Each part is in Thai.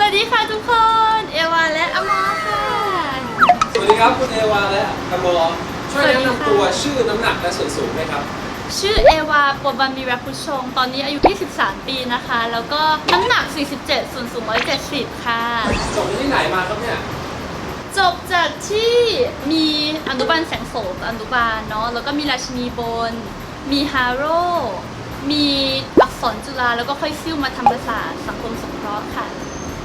สวัสดีค่ะทุกคน เอวาและอมอค่ะ สวัสดีครับคุณเอวาและกมลช่วยแนะนำตัวชื่อน้ำหนักและส่วนสูงไหมครับ ชื่อเอวาปบันมีแรพุชง ตอนนี้อายุ 23 ปีนะคะ แล้วก็น้ำหนัก 47 ส่วนสูง 170 ค่ะ จบที่ไหนมาครับเนี่ย จบจากที่มีอนุบาลแสงโสมอนุบาลเนาะ แล้วก็มีราชินีบน มีฮาโร่ มีอักษรจุฬาแล้วก็ค่อยซิ่วมาธรรมศาสตร์สังคมสงเคราะห์ค่ะ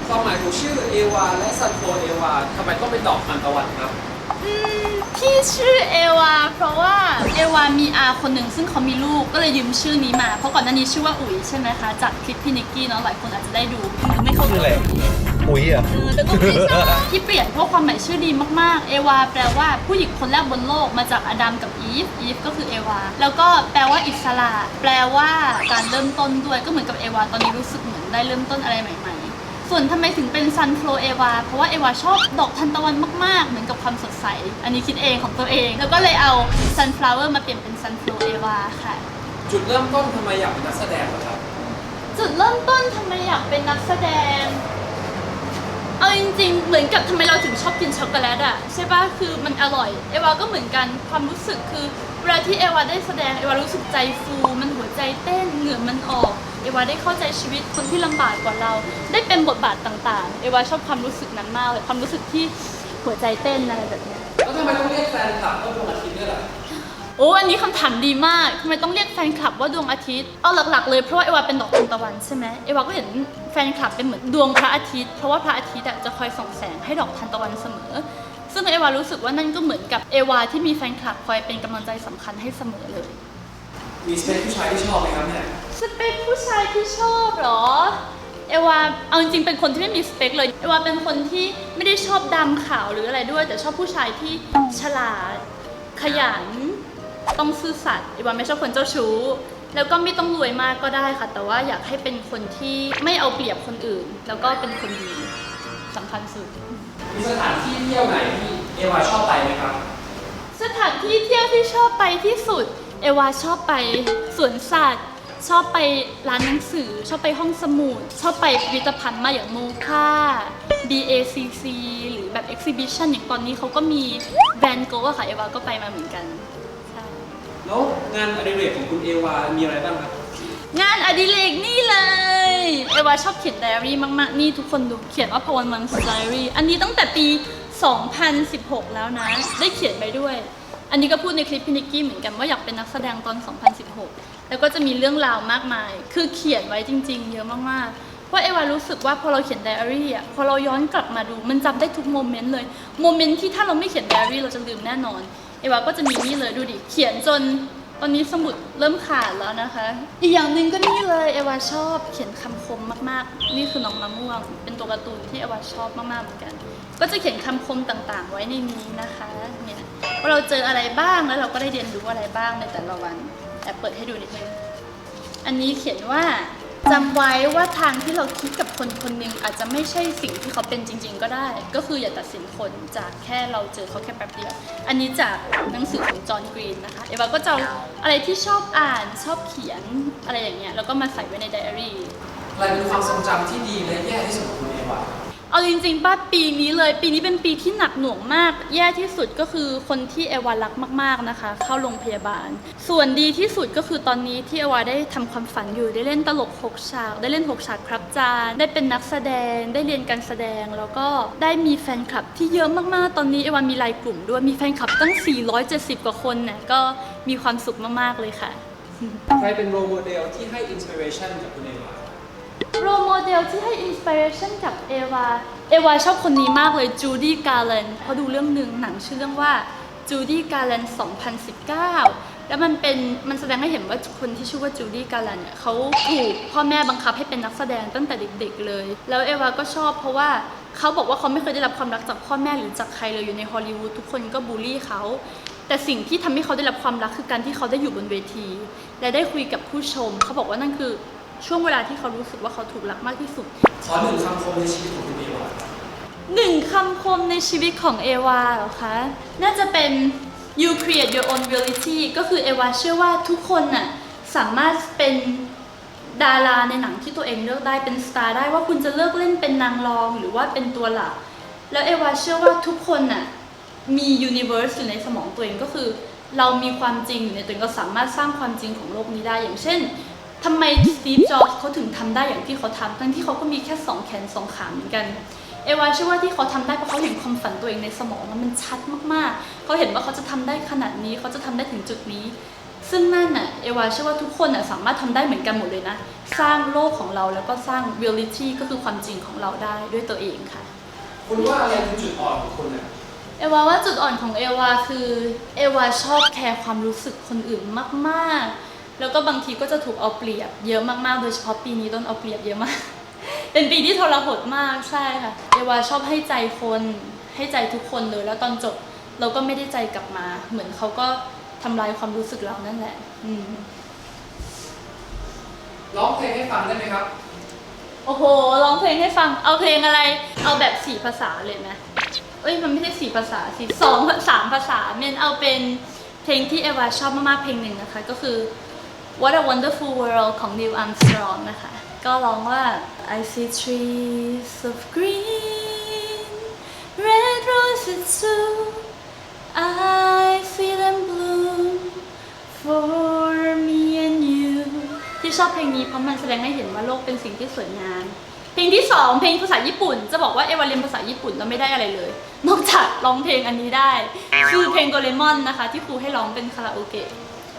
ความหมายของชื่อเอวาและซันโฟเอวาทำไมต้องเป็นดอกทานตะวันครับ อืมที่ชื่อเอวา เพราะว่าเอวามีอาคนหนึ่งซึ่งเขามีลูกก็เลยยืมชื่อนี้มา เพราะก่อนหน้านี้ชื่อว่าอุ๋ยใช่ไหมคะจากคลิปพี่นิกกี้เนาะหลายคนอาจจะได้ดูไม่เข้าใจชื่ออะไร อุ้ยอะ เออแต่ก็ไม่ใช่ที่เปลี่ยนเพราะความหมายชื่อดีมากๆ เอวาแปลว่าผู้หญิงคนแรกบนโลกมาจากอดัมกับอีฟ อีฟก็คือเอวา แล้วก็แปลว่าอิสระ แปลว่าการเริ่มต้นด้วยก็เหมือนกับเอวาตอนนี้รู้สึกเหมือนได้เริ่มต้นอะไรใหม่ๆ ส่วนทำไมถึงเป็นซันฟลเอวาเพราะว่าเอวาชอบดอกทานตะวันมาก ๆ เหมือนกับความสดใส อันนี้คิดเองของตัวเอง แล้วก็เลยเอา sunflower มาเปลี่ยนเป็นซันฟลเอวาค่ะ จุดเริ่มต้นทำไมอยากเป็นนักแสดงเหรอครับ จุดเริ่มต้นทำไมอยากเป็นนักแสดง เอาจริงๆ เหมือนกับทำไมเราถึงชอบกินช็อกโกแลตอะใช่ปะคือมันอร่อย เอวาก็เหมือนกันความรู้สึกคือเวลาที่เอวาได้แสดงเอวารู้สึกใจฟูมันหัวใจเต้นเหงื่อมันออก เอวาได้เข้าใจชีวิตคนที่ลำบากกว่าเรา ได้เป็นบทบาทต่างๆ เอวาชอบความรู้สึกนั้นมากเลยความรู้สึกที่หัวใจเต้นอะไรแบบเนี้ย แล้วทำไมต้องเรียกแฟนคลับว่าดวงอาทิตย์ด้วยล่ะ โอ้อันนี้คำถามดีมากทำไมต้องเรียกแฟนคลับว่าดวงอาทิตย์ เอาหลักๆเลยเพราะว่าเอวาเป็นดอกทานตะวันใช่ไหมเอวาก็เห็นแฟนคลับเป็นเหมือนดวงพระอาทิตย์ เพราะว่าพระอาทิตย์อะจะคอยส่องแสงให้ดอกทานตะวันเสมอ ซึ่งเอวารู้สึกว่านั่นก็เหมือนกับเอวาที่มีแฟนคลับคอยเป็นกำลังใจสำคัญให้เสมอเลย มีสเปคผู้ชายที่ชอบไหมครับเนี่ยสเปคผู้ชายที่ชอบเหรอเอวาเอาจริงๆเป็นคนที่ไม่มีสเปคเลย เอวาเป็นคนที่ไม่ได้ชอบดำขาวหรืออะไรด้วย แต่ชอบผู้ชายที่ฉลาดขยัน ต้องซื่อสัตย์เอวาไม่ชอบคนเจ้าชู้ แล้วก็ไม่ต้องรวยมากก็ได้ค่ะ แต่ว่าอยากให้เป็นคนที่ไม่เอาเปรียบคนอื่น แล้วก็เป็นคนดีสำคัญสุด มีสถานที่เที่ยวไหนที่เอวาชอบไปไหมครับ สถานที่เที่ยวที่ชอบไปที่สุด เอวาชอบไปสวนสัตว์ ชอบไปร้านหนังสือ ชอบไปห้องสมุด ชอบไปพิพิธภัณฑ์มาอย่างโมคา BACC หรือแบบ Exhibition อย่างตอนนี้เขาก็มีแบรนด์โกะค่ะ เอวาก็ไปมาเหมือนกันใช่ แล้วงานอดิเรกของคุณเอวา มีอะไรบ้างครับ งานอดิเรกนี่เลย เอวาชอบเขียนไดอารี่มาก ๆ นี่ทุกคนดูเขียนว่าพวันมันไดอารี่ อันนี้ตั้งแต่ปี 2016 แล้วนะ ได้เขียนไปด้วย อันนี้ก็พูดในคลิปพี่นิกกี้เหมือนกันว่าอยากเป็นนักแสดงตอน 2016 แล้วก็จะมีเรื่องราวมากมาย คือเขียนไว้จริง ๆ เยอะมากๆเพราะเอวารู้สึกว่าพอเราเขียนไดอารี่อะพอเราย้อนกลับมาดูมันจำได้ทุกโมเมนต์เลยโมเมนต์ที่ถ้าเราไม่เขียนไดอารี่เราจะลืมแน่นอน เอวาก็จะมีนี่เลยดูดิเขียนจนตอนนี้สมุดเริ่มขาดแล้วนะคะ อีกอย่างหนึ่งก็นี่เลยเอวาชอบเขียนคำคมมากๆ นี่คือน้องมะม่วง เป็นตัวการ์ตูนที่เอวาชอบมากๆเหมือนกัน ก็จะเขียนคำคมต่างๆ ไว้ในนี้นะคะเนี่ยว่าเราเจออะไรบ้างแล้วเราก็ได้เรียนรู้อะไรบ้างในแต่ละวันแอบเปิดให้ดูนิดนึงอันนี้เขียนว่า จำไว้ว่าทางที่เราคิดกับคนคนหนึ่งอาจจะไม่ใช่สิ่งที่เขาเป็นจริง ๆ ก็ได้ ก็คืออย่าตัดสินคนจากแค่เราเจอเขาแค่แป๊บเดียว อันนี้จากหนังสือของจอห์นกรีนนะคะ เอวาก็จะเอาอะไรที่ชอบอ่านชอบเขียนอะไรอย่างเงี้ยแล้วก็มาใส่ไว้ในไดอารี่อะไรเป็นความทรงจำที่ดีและแย่ที่สุดของคุณเอวา เอาจริงๆป้าปีนี้เลย ปีนี้เป็นปีที่หนักหน่วงมาก แย่ที่สุดก็คือคนที่เอวารักมาก ๆนะคะ เข้าโรงพยาบาล ส่วนดีที่สุดก็คือตอนนี้ที่เอวาได้ทำความฝันอยู่ได้เล่นตลกหกฉาก ได้เล่นหกฉากครับจานได้เป็นนักแสดง ได้เรียนการแสดงแล้วก็ได้มีแฟนคลับที่เยอะมากๆ ตอนนี้เอวามีไลน์กลุ่มด้วยมีแฟนคลับตั้ง 470 กว่าคนเนี่ยก็มีความสุขมากๆเลยค่ะ ใครเป็นโรโมเดลที่ให้อินสปิเรชันกับคุณเอ โรโมเดลที่ให้อินสปิเรชันกับเอวา เอวาชอบคนนี้มากเลยจูดี้การ์แลนเพราดูเรื่องหนึ่งหนังชื่อเรื่องว่าจูดี้การ์แลน2019 แล้วมันเป็นมันแสดงให้เห็นว่าคนที่ชื่อว่าจูดี้การ์แลนเนี่ยเขาถูกพ่อแม่บังคับให้เป็นนักแสดงตั้งแต่เด็กๆเลย แล้วเอวาก็ชอบเพราะว่าเขาบอกว่าเขาไม่เคยได้รับความรักจากพ่อแม่หรือจากใครเลยอยู่ในฮอลลีวูดทุกคนก็บูลลี่เขาแต่สิ่งที่ทำให้เขาได้รับความรักคือการที่เขาได้อยู่บนเวที และได้คุยกับผู้ชม เขาบอกว่านั่นคือ ช่วงเวลาที่เขารู้สึกว่าเขาถูกรักมากที่สุด ขอหนึ่งคำคมในชีวิตของคุณเอวาหนึ่งคำคมในชีวิตของเอวาเหรอคะ น่าจะเป็น you create your own reality ก็คือเอวาเชื่อว่าทุกคนน่ะสามารถเป็นดาราในหนังที่ตัวเองเลือกได้เป็นสตาร์ได้ว่าคุณจะเลือกเล่นเป็นนางรองหรือว่าเป็นตัวหลัก แล้วเอวาเชื่อว่าทุกคนน่ะมียูนิเวอร์สอยู่ในสมองตัวเองก็คือ เรามีความจริงอยู่ในตัวเองเราสามารถสร้างความจริงของโลกนี้ได้อย่างเช่น ทำไมสตีฟ จ็อบส์เขาถึงทำได้อย่างที่เขาทำทั้งที่เขาก็มีแค่สองแขนสองขาเหมือนกัน เอวาเชื่อว่าที่เขาทำได้เพราะเขาเห็นความฝันตัวเองในสมองแล้วมันชัดมากๆ เขาเห็นว่าเขาจะทำได้ขนาดนี้เขาจะทำได้ถึงจุดนี้ ซึ่งนั่นน่ะเอวาเชื่อว่าทุกคนน่ะสามารถทำได้เหมือนกันหมดเลยนะ สร้างโลกของเราแล้วก็สร้าง reality ก็คือความจริงของเราได้ด้วยตัวเองค่ะ คุณว่าอะไรคือจุดอ่อนของคุณเนี่ยเอวาว่าจุดอ่อนของเอวาคือเอวาชอบแคร์ความรู้สึกคนอื่นมากๆ แล้วก็บางทีก็จะถูกเอาเปรียบเยอะมากๆ โดยเฉพาะปีนี้โดนเอาเปรียบเยอะมาก เป็นปีที่ทรหดมากใช่ค่ะเอวาชอบให้ใจคนให้ใจทุกคนเลย แล้วตอนจบเราก็ไม่ได้ใจกลับมา เหมือนเขาก็ทำลายความรู้สึกเรานั่นแหละ อืมร้องเพลงให้ฟังได้ไหมครับ โอ้โหร้องเพลงให้ฟัง เอาเพลงอะไร เอาแบบสี่ภาษาเลยไหมเอ้ยมันไม่ใช่สี่ภาษาสิสองสามภาษาเมนเอาเป็นเพลงที่เอวาชอบมากๆเพลงหนึ่งนะคะ ก็คือ What a Wonderful World ของ Neil Armstrong นะคะ ก็ร้องว่า I see trees of green red roses too I see them bloom for me and you ที่ชอบเพลงนี้เพราะมันแสดงให้เห็นว่าโลกเป็นสิ่งที่สวยงามเพลงที่สองเพลงภาษาญี่ปุ่น จะบอกว่าเอวาเรียนภาษาญี่ปุ่นแล้วไม่ได้อะไรเลย นอกจากร้องเพลงอันนี้ได้ คือเพลงโดเรมอนนะคะ ที่ครูให้ร้องเป็นคาราโอเกะ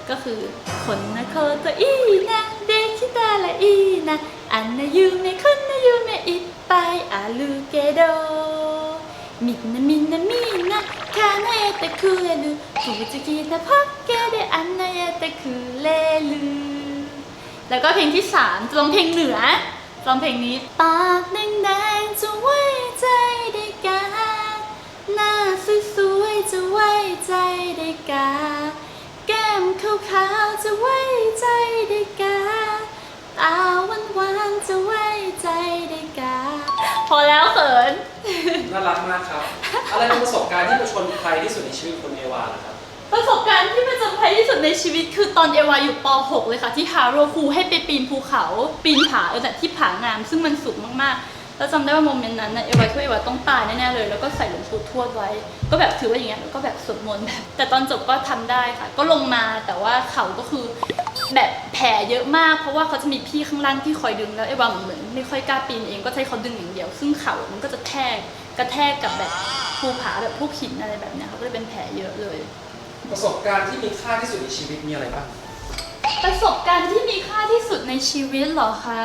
ก็คือคนนะโคโตอีนะเดคิตาละอีนะอันนะยูเมคนนะยูเมอิปไปอาลูเกโดมินะมินะมินะคานาเอตะคุเรลูฟูจิกินะพักเกเดอันนาเอตะคุเรลูแล้วก็เพลงที่สามจะร้องเพลงเหนือร้องเพลงนี้ปากแดงๆจะไว้ใจได้กาหน้าสวยๆจะไว้ใจได้กา ขาวๆจะไว้ใจได้กาตาหวานๆจะไว้ใจได้กาพอแล้วเขิน น่ารักมากครับ อะไรเป็นประสบการณ์ที่ประชนภัยที่สุดในชีวิตคุณเอวาล่ะครับ ประสบการณ์ที่ประจำภัยที่สุดในชีวิตคือตอนเอวาอยู่ป .6 เลยค่ะ ที่ฮาโรครูให้ไปปีนภูเขา ปีนผาเออแต่ที่ผางามซึ่งมันสูงมากๆ แล้วจำได้ว่าโมเมนต์นั้นนะเอวาคิดว่าเอวาต้องตายแน่ๆเลย แล้วก็ใส่หลวงปู่ทวดไว้ ก็แบบถือว่าอย่างเงี้ยแล้วก็แบบสวดมนต์แบบแต่ตอนจบก็ทำได้ค่ะ ก็ลงมาแต่ว่าเขาก็คือแบบแผลเยอะมาก เพราะว่าเขาจะมีพี่ข้างล่างที่คอยดึงแล้วเอวาเหมือนไม่ค่อยกล้าปีนเองก็ใช้เขาดึงอย่างเดียว ซึ่งเขามันก็จะแทกกระแทกกับแบบภูผาแบบพวกหินอะไรแบบเนี้ยเขาก็เลยเป็นแผลเยอะเลย ประสบการณ์ที่มีค่าที่สุดในชีวิตมีอะไรบ้างประสบการณ์ที่มีค่าที่สุดในชีวิตเหรอคะ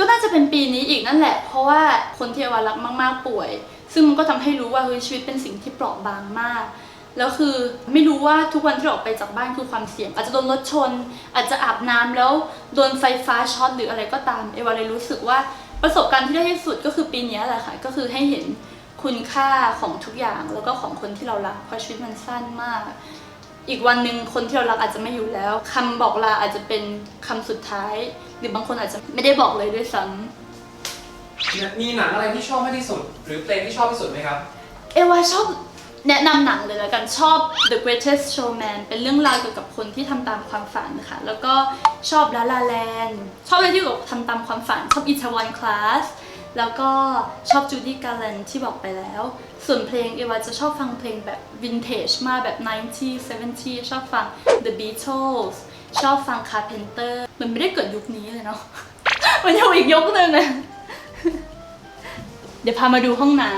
ก็น่าจะเป็นปีนี้อีกนั่นแหละ เพราะว่าคนที่เอวารักมากๆป่วย ซึ่งมันก็ทำให้รู้ว่าเฮ้ยชีวิตเป็นสิ่งที่เปราะบางมาก แล้วคือไม่รู้ว่าทุกวันที่ออกไปจากบ้านคือความเสี่ยง อาจจะโดนรถชน อาจจะอาบน้ำแล้วโดนไฟฟ้าช็อตหรืออะไรก็ตาม เอวาเลยรู้สึกว่าประสบการณ์ที่ได้ที่สุดก็คือปีนี้แหละค่ะ ก็คือให้เห็นคุณค่าของทุกอย่างแล้วก็ของคนที่เรารักเพราะชีวิตมันสั้นมาก อีกวันหนึ่งคนที่เรารักอาจจะไม่อยู่แล้วคำบอกลาอาจจะเป็นคำสุดท้าย หรือบางคนอาจจะไม่ได้บอกเลยด้วยซ้ำมีหนังอะไรที่ชอบมากที่สุด หรือเพลงที่ชอบที่สุดไหมครับ เอวาชอบแนะนำหนังเลยแล้วกันชอบ The Greatest Showman เป็นเรื่องราวเกี่ยวกับคนที่ทำตามความฝันค่ะ แล้วก็ชอบ La La Land ชอบอะไรที่เกี่ยวกับทำตามความฝัน ชอบ Itaewon Class แล้วก็ชอบ Judy Garland ที่บอกไปแล้ว ส่วนเพลงเอวาจะชอบฟังเพลงแบบ vintage มากแบบ 90 70 ชอบฟัง The Beatles ชอบฟัง Carpenter มันไม่ได้เกิดยุคนี้เลยเนาะ มันอยู่อีกยุคนึงอะเดี๋ยวพามาดูห้องน้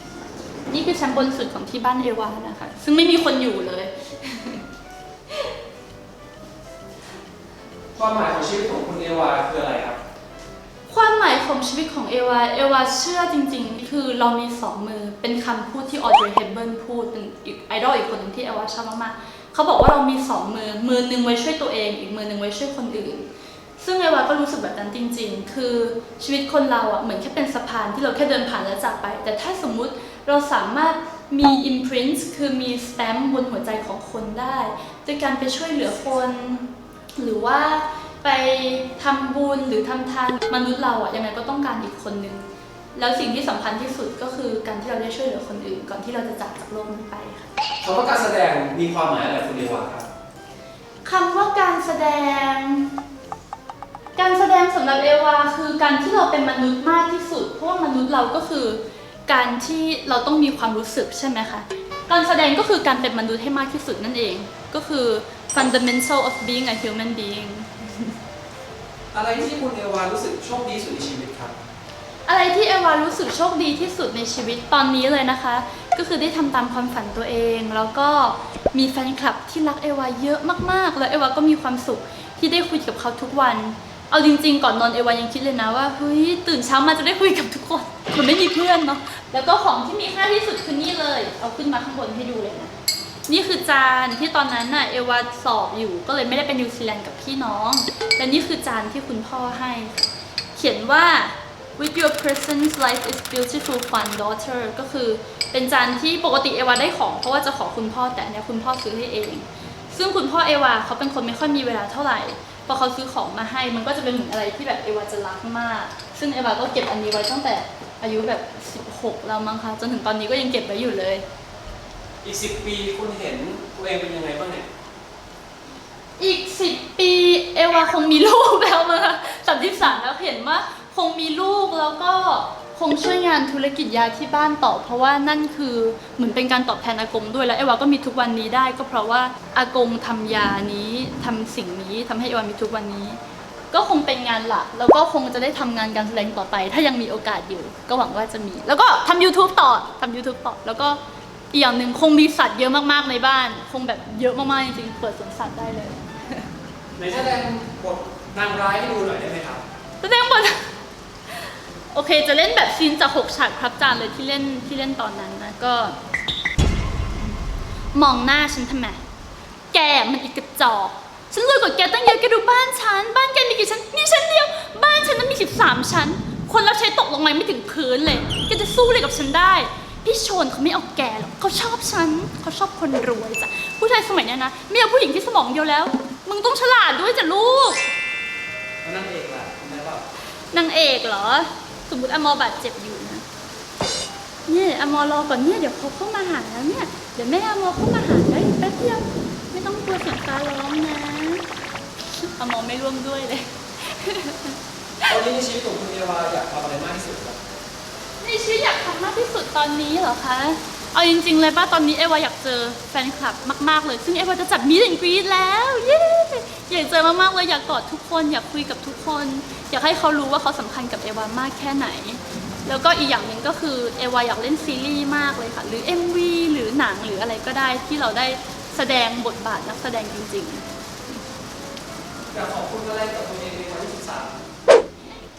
ำนี่คือชั้นบนสุดของที่บ้านเอวานะคะ ซึ่งไม่มีคนอยู่เลยความหมายของชีวิตของคุณเอวาคืออะไรครับ ความหมายของชีวิตของเอวา เอวาเชื่อจริงๆ คือเรามีสองมือ เป็นคำพูดที่ออเดรย์เฮเบิลพูดเป็นอีกไอดอลอีกคนหนึ่งที่เอวาชอบมากๆเขาบอกว่าเรามีสองมือ มือหนึ่งไว้ช่วยตัวเอง อีกมือหนึ่งไว้ช่วยคนอื่น ซึ่งเอวาก็รู้สึกแบบนั้นจริง ๆ คือชีวิตคนเราอะเหมือนแค่เป็นสะพานที่เราแค่เดินผ่านแล้วจากไป แต่ถ้าสมมุติเราสามารถมี imprint คือมี stamp บนหัวใจของคนได้โดยการไปช่วยเหลือคน หรือว่า ไปทำบุญหรือทำทานมนุษย์เราอะยังไงก็ต้องการอีกคนนึง แล้วสิ่งที่สำคัญที่สุดก็คือการที่เราได้ช่วยเหลือคนอื่น ก่อนที่เราจะจากจากโลกนี้ไปค่ะคำว่าการแสดงมีความหมายอะไรคุณเอวาครับคำว่าการแสดง การแสดงสำหรับเอวาคือการที่เราเป็นมนุษย์มากที่สุด เพราะว่ามนุษย์เราก็คือการที่เราต้องมีความรู้สึกใช่ไหมคะ การแสดงก็คือการเป็นมนุษย์ให้มากที่สุดนั่นเอง ก็คือ fundamental of being a human being อะไรที่คุณเอวารู้สึกโชคดีสุดในชีวิตครับ อะไรที่เอวารู้สึกโชคดีที่สุดในชีวิตตอนนี้เลยนะคะ ก็คือได้ทำตามความฝันตัวเอง แล้วก็มีแฟนคลับที่รักเอวาเยอะมากๆ แล้วเอวาก็มีความสุขที่ได้คุยกับเขาทุกวัน เอาจริง ๆ ก่อนนอนเอวายังคิดเลยนะว่าเฮ้ยตื่นเช้ามาจะได้คุยกับทุกคนมันไม่มีเพื่อนเนาะแล้วก็ของที่มีค่าที่สุดคือนี่เลย เอาขึ้นมาข้างบนให้ดูเลยนะ นี่คือจานที่ตอนนั้นน่ะเอวาสอบอยู่ก็เลยไม่ได้ไปนิวซีแลนด์กับพี่น้อง และนี่คือจานที่คุณพ่อให้ เขียนว่า with your presence life is beautiful fun daughter ก็คือเป็นจานที่ปกติเอวาได้ของเพราะว่าจะขอคุณพ่อแต่เนี้ยคุณพ่อซื้อให้เอง ซึ่งคุณพ่อเอวาเขาเป็นคนไม่ค่อยมีเวลาเท่าไหร่พอเขาซื้อของมาให้มันก็จะเป็นเหมือนอะไรที่แบบเอวาจะรักมาก ซึ่งเอวาก็เก็บอันนี้ไว้ตั้งแต่อายุแบบ 16 แล้วมั้งคะจนถึงตอนนี้ก็ยังเก็บไว้อยู่เลย อีกสิบปีคุณเห็นตัวเองเป็นยังไงบ้างเนี่ยอีกสิบปีเอวาคงมีลูกแล้วมั้งสามสิบสามแล้วเห็นว่าคงมีลูกแล้วก็คงช่วยงานธุรกิจยาที่บ้านต่อ เพราะว่านั่นคือเหมือนเป็นการตอบแทนอากงด้วยแล้วเอวาก็มีทุกวันนี้ได้ ก็เพราะว่าอากงทำยานี้ทำสิ่งนี้ทำให้เอวามีทุกวันนี้ ก็คงเป็นงานหลักแล้วก็คงจะได้ทำงานการแสดงต่อไป ถ้ายังมีโอกาสอยู่ ก็หวังว่าจะมี แล้วก็ทำ YouTube ต่อทำ YouTube ต่อแล้วก็ อีกอย่างหนึ่งคงมีสัตว์เยอะมากๆในบ้าน คงแบบเยอะมากๆจริงๆเปิดสวนสัตว์ได้เลยในแสดงบทนางร้ายให้ดูหน่อยได้ไหมครับ แสดงบทโอเค จะเล่นแบบซีนจากหกฉากครับจานเลยที่เล่นที่เล่นตอนนั้นนะก็ มองหน้าฉันทำไมแกมันอีกกระจอกฉันรวยกว่าแกตั้งเยอะแกดูบ้านฉัน บ้านแกมีกี่ชั้นมีชั้นเดียว บ้านฉันนั้นมี 13 ชั้น คนรับใช้ตกลงมาไม่ถึงพื้นเลยแกจะสู้อะไรกับฉันได้ พี่โชนเขาไม่เอาแกหรอกเขาชอบฉันเขาชอบคนรวยจ้ะผู้ชายสมัยเนี้ยนะไม่เอาผู้หญิงที่สมองเดียวแล้ว มึงต้องฉลาดด้วยจ้ะลูกแล้วนางเอกล่ะคุณได้เปล่านางเอกเหรอ สมมติอมอบาดเจ็บอยู่นะเนี่ยอมอรอก่อนเนี่ยเดี๋ยวเขาเข้ามาหาแล้วเนี่ยเดี๋ยวแม่อมอเข้ามาหาได้แป๊บเดียวไม่ต้องกลัวเสียงฟ้าร้องนะอมอไม่ร่วมด้วยเลยตอนนี้ในชีวิตของคุณเอวาอยากทำอะไรมากที่สุดครับในชีวิตอยากทำมากที่สุดตอนนี้เหรอคะ เอาจริง ๆ เลยป้าตอนนี้เอวาอยากเจอแฟนคลับมาก ๆ เลย ซึ่งเอวาจะจัดมีดแอนกรีดแล้วเย้อยากเจอมากๆเลยอยากกอดทุกคน อยากคุยกับทุกคน อยากให้เขารู้ว่าเขาสำคัญกับเอวามากแค่ไหน แล้วก็อีกอย่างหนึ่งก็คือเอวาอยากเล่นซีรีส์มากเลยค่ะ หรือ MV หรือหนังหรืออะไรก็ได้ที่เราได้แสดงบทบาทนักแสดงจริง ๆ อยากขอบคุณอะไรกับตัวเองในวันที่สิบสาม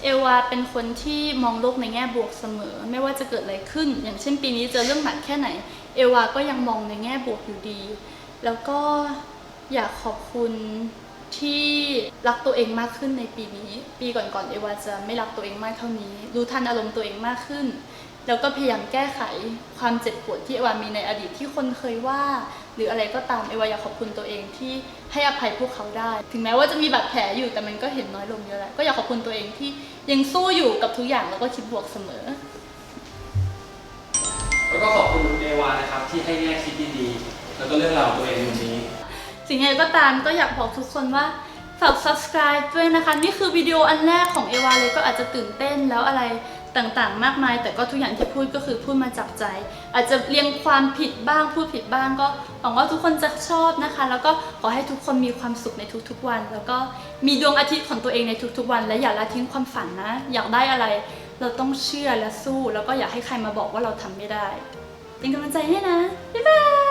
เอวาเป็นคนที่มองโลกในแง่บวกเสมอ ไม่ว่าจะเกิดอะไรขึ้น อย่างเช่นปีนี้เจอเรื่องหนักแค่ไหน เอวาก็ยังมองในแง่บวกอยู่ดี แล้วก็อยากขอบคุณที่รักตัวเองมากขึ้นในปีนี้ ปีก่อนๆเอวาจะไม่รักตัวเองมากเท่านี้ รู้ทันอารมณ์ตัวเองมากขึ้น แล้วก็พยายามแก้ไขความเจ็บปวดที่เอวามีในอดีตที่คนเคยว่า หรืออะไรก็ตามเอวาอยากขอบคุณตัวเองที่ให้อภัยพวกเขาได้ ถึงแม้ว่าจะมีบาดแผลอยู่แต่มันก็เห็นน้อยลงเยอะแล้วก็อยากขอบคุณตัวเองที่ ยังสู้อยู่กับทุกอย่างแล้วก็คิดบวกเสมอ แล้วก็ขอบคุณคุณเอวานะครับ ที่ให้แง่คิดดีๆ แล้วก็เรื่องราวตัวเองในวันนี้ สิ่งใดก็ตามก็อยากบอกทุกคนว่าฝาก subscribe ด้วยนะคะ นี่คือวิดีโออันแรกของเอวาเลยก็อาจจะตื่นเต้นแล้วอะไร ต่างๆ มากมาย แต่ก็ทุกอย่างที่พูดก็คือพูดมาจากใจ อาจจะเรียงความผิดบ้างพูดผิดบ้างก็หวังว่าทุกคนจะชอบนะคะ แล้วก็ขอให้ทุกคนมีความสุขในทุกๆวัน แล้วก็มีดวงอาทิตย์ของตัวเองในทุกๆวัน และอย่าละทิ้งความฝันนะ อยากได้อะไร เราต้องเชื่อและสู้ แล้วก็อย่าให้ใครมาบอกว่าเราทำไม่ได้ เป็นกำลังใจให้นะบ๊ายบาย